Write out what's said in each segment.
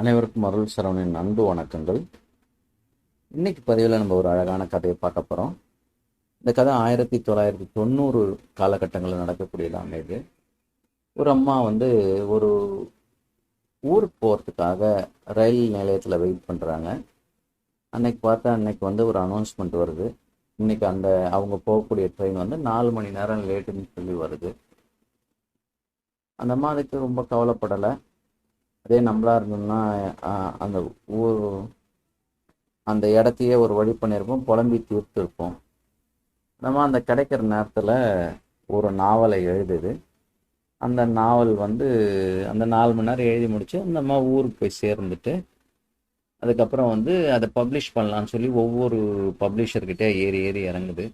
அனைவருக்கும் அருள் சரவணின் அன்பு வணக்கங்கள். இன்னைக்கு பதிவில் நம்ம ஒரு அழகான கதையை பார்க்க போகிறோம் இந்த கதை ஆயிரத்தி தொள்ளாயிரத்தி தொண்ணூறு காலகட்டங்களில் நடக்கக்கூடியதாங்க இது. ஒரு அம்மா வந்து ஒரு ஊருக்கு போகிறதுக்காக ரயில் நிலையத்தில் வெயிட் பண்ணுறாங்க அன்னைக்கு பார்த்தா அன்னைக்கு வந்து ஒரு அனௌன்ஸ்மெண்ட் வருது. இன்னைக்கு அந்த அவங்க போகக்கூடிய ட்ரெயின் வந்து நாலு மணி நேரம் லேட்டுன்னு சொல்லி வருது. அந்த அம்மா அதுக்கு ரொம்ப கவலைப்படலை. அதே நம்மளா இருந்தோம்னா அந்த ஊர் அந்த இடத்தையே ஒரு வழி பண்ணியிருப்போம் புலம்பி தீர்த்துருப்போம். நம்ம அந்த கிடைக்கிற நேரத்தில் ஒரு நாவலை எழுதுது. அந்த நாவல் வந்து அந்த நாலு மணி நேரம் எழுதி முடிச்சு அந்த அம்மா ஊருக்கு போய் சேர்ந்துட்டு அதுக்கப்புறம் வந்து அதை பப்ளிஷ் பண்ணலான்னு சொல்லி ஒவ்வொரு பப்ளிஷர்கிட்ட ஏறி ஏறி இறங்குது.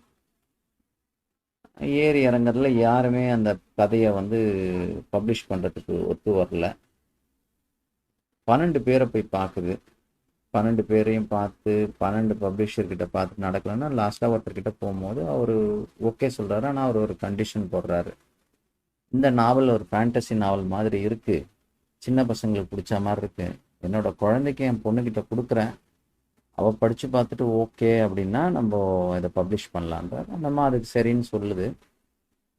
ஏறி இறங்குறதுல யாருமே அந்த கதையை வந்து பப்ளிஷ் பண்ணுறதுக்கு ஒத்து வரல. பன்னெண்டு பேரை போய் பார்க்குது பன்னெண்டு பேரையும் பார்த்து பன்னெண்டு பப்ளிஷர்கிட்ட பார்த்து நடக்கலைன்னா லாஸ்ட்டாக ஒருத்தர்கிட்ட போகும்போது அவர் ஓகே சொல்கிறாரு ஆனால் அவர் ஒரு கண்டிஷன் போடுறாரு. இந்த நாவல் ஒரு ஃபேண்டசி நாவல் மாதிரி இருக்குது சின்ன பசங்களுக்கு பிடிச்ச மாதிரி இருக்குது என்னோடய குழந்தைக்கு என் பொண்ணுக்கிட்ட கொடுக்குறேன். அவள் படித்து பார்த்துட்டு ஓகே அப்படின்னா நம்ம இதை பப்ளிஷ் பண்ணலான்றார். நம்ம அதுக்கு சரின்னு சொல்லுது.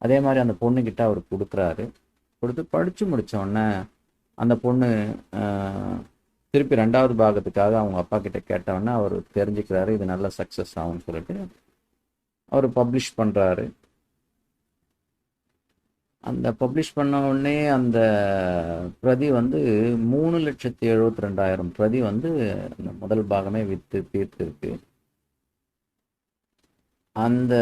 அதே மாதிரி அந்த பொண்ணுக்கிட்ட அவர் கொடுக்குறாரு. கொடுத்து படித்து முடிச்ச உடனே அந்த பொண்ணு திருப்பி ரெண்டாவது பாகத்துக்காக அவங்க அப்பா கிட்ட கேட்டவுடனே அவர் தெரிஞ்சுக்கிறாரு இது நல்ல சக்ஸஸ் ஆகும்னு சொல்லிட்டு அவர் பப்ளிஷ் பண்ணுறாரு அந்த பப்ளிஷ் பண்ண உடனே அந்த பிரதி வந்து மூணு லட்சத்தி எழுபத்தி ரெண்டாயிரம் பிரதி வந்து அந்த முதல் பாகமே விற்று தீர்த்துருக்கு. அந்த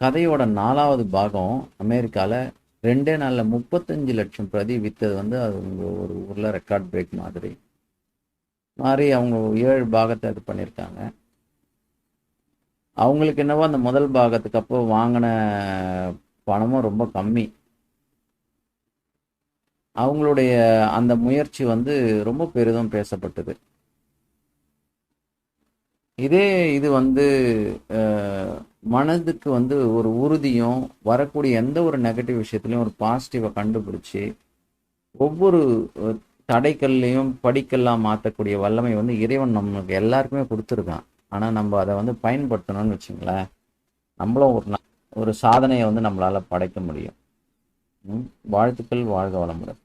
கதையோட நாலாவது பாகம் அமெரிக்காவில் ரெண்டே நாளில் முப்பத்தஞ்சு லட்சம் பிரதி விற்றது வந்து அது ஒரு ஊரில் ரெக்கார்ட் பிரேக் மாதிரி. மாதிரி அவங்க ஏழு பாகத்தை இது பண்ணியிருக்காங்க அவங்களுக்கு என்னவோ அந்த முதல் பாகத்துக்கு அப்போ வாங்கின பணமும் ரொம்ப கம்மி. அவங்களுடைய அந்த முயற்சி வந்து ரொம்ப பெரிதும் பேசப்பட்டது. இதே இது வந்து மனதுக்கு வந்து ஒரு உறுதியும் வரக்கூடிய எந்த ஒரு நெகட்டிவ் விஷயத்துலையும் ஒரு பாசிட்டிவை கண்டுபிடிச்சி ஒவ்வொரு தடைக்கல்லையும் படிக்கல்லாம் மாற்றக்கூடிய வல்லமை வந்து இறைவன் நம்மளுக்கு எல்லாருக்குமே கொடுத்துருக்கான். ஆனால் நம்ம அதை வந்து பயன்படுத்தணும்னு வச்சுங்களேன் நம்மளும் ஒரு ஒரு சாதனையை வந்து நம்மளால் படைக்க முடியும். வாழ்த்துக்கள் வாழ்க வளமுடன்.